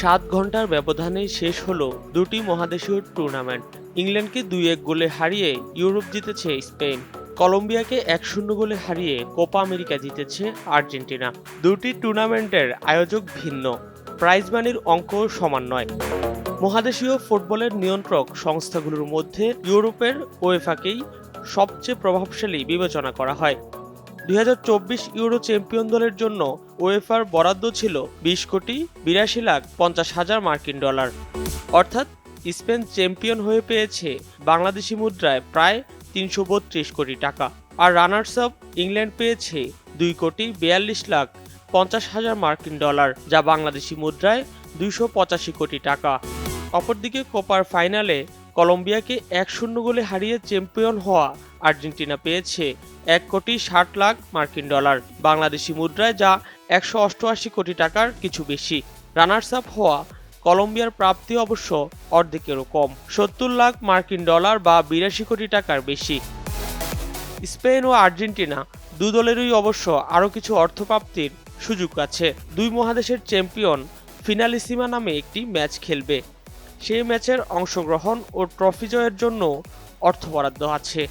সাত ঘণ্টার ব্যবধানে শেষ হলো দুটি মহাদেশীয় টুর্নামেন্ট ইংল্যান্ডকে দুই এক গোলে হারিয়ে ইউরোপ জিতেছে স্পেন। কলম্বিয়াকে এক শূন্য গোলে হারিয়ে কোপা আমেরিকা জিতেছে আর্জেন্টিনা। দুটি টুর্নামেন্টের আয়োজক ভিন্ন। প্রাইজ মানির অঙ্ক সমান নয়। মহাদেশীয় ফুটবলের নিয়ন্ত্রক সংস্থাগুলোর মধ্যে ইউরোপের ওয়েফাকেই সবচেয়ে প্রভাবশালী বিবেচনা করা হয়। দু হাজার চব্বিশ ইউরো চ্যাম্পিয়ন দলের জন্য ওয়েফার বরাদ্দ ছিল বিশ কোটি বিরাশি লাখ পঞ্চাশ হাজার মার্কিন ডলার। অর্থাৎ স্পেন চ্যাম্পিয়ন হয়ে পেয়েছে বাংলাদেশি মুদ্রায় প্রায় তিনশো বত্রিশ কোটি টাকা। আর রানার্স আপ ইংল্যান্ড পেয়েছে দুই কোটি বিয়াল্লিশ লাখ পঞ্চাশ হাজার মার্কিন ডলার, যা বাংলাদেশি মুদ্রায় দুইশো পঁচাশি কোটি টাকা। অপরদিকে কোপার ফাইনালে কলম্বিয়াকে এক শূন্য গোলে হারিয়ে চ্যাম্পিয়ন হওয়া আর্জেন্টিনা পেয়েছে এক কোটি ষাট লাখ মার্কিন ডলার। বাংলাদেশি মুদ্রায় যা একশো অষ্টআশি কোটি টাকার কিছু বেশি। রানার্স আপ হওয়া কলম্বিয়ার প্রাপ্তি অবশ্য অর্ধেকেরও কম। সত্তর লাখ মার্কিন ডলার বা বিরাশি কোটি টাকার বেশি। স্পেন ও আর্জেন্টিনা দু দলেরই অবশ্য আরও কিছু অর্থপ্রাপ্তির সুযোগ আছে। দুই মহাদেশের চ্যাম্পিয়ন ফিনালিসিমা নামে একটি ম্যাচ খেলবে। সেই ম্যাচের অংশগ্রহণ ও ট্রফি জয়ের জন্য অর্থ বরাদ্দ আছে।